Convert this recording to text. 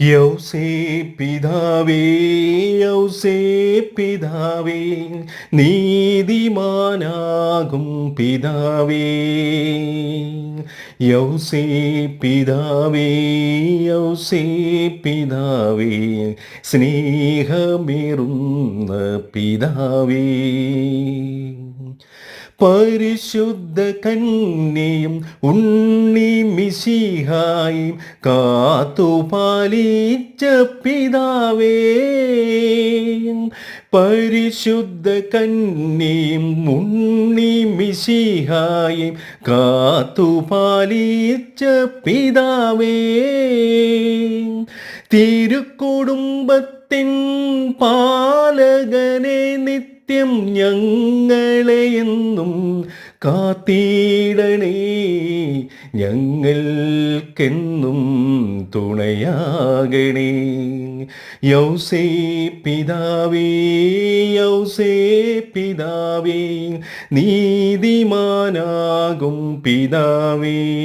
യൗസേ പിതാവേ യൗസേ പിതാവേ നീതിമാനാകും പിതാവേ. യൗസേ പിതാവേ യൗസേ പിതാവേ സ്നേഹമേറുന്ന പിതാവേ. പരിശുദ്ധ കന്യയും ഉണ്ണി മിശിഹായും കാത്തുപാലിച്ച പിതാവേ. പരിശുദ്ധ കന്നീം മുണ്ണി മിശിഹായും കാത്തുപാലിച്ച പിതാവേ. തിരുക്കുടുംബത്തിൻ പാലകനെ നിത്യം ഞങ്ങളെ എന്നും കാത്തിടണേ. ഞങ്ങൾക്കെന്നും തുണയാകണേ. യൗസേ പിതാവേ യൗസേ പിതാവേ നീതിമാനാകും പിതാവേ.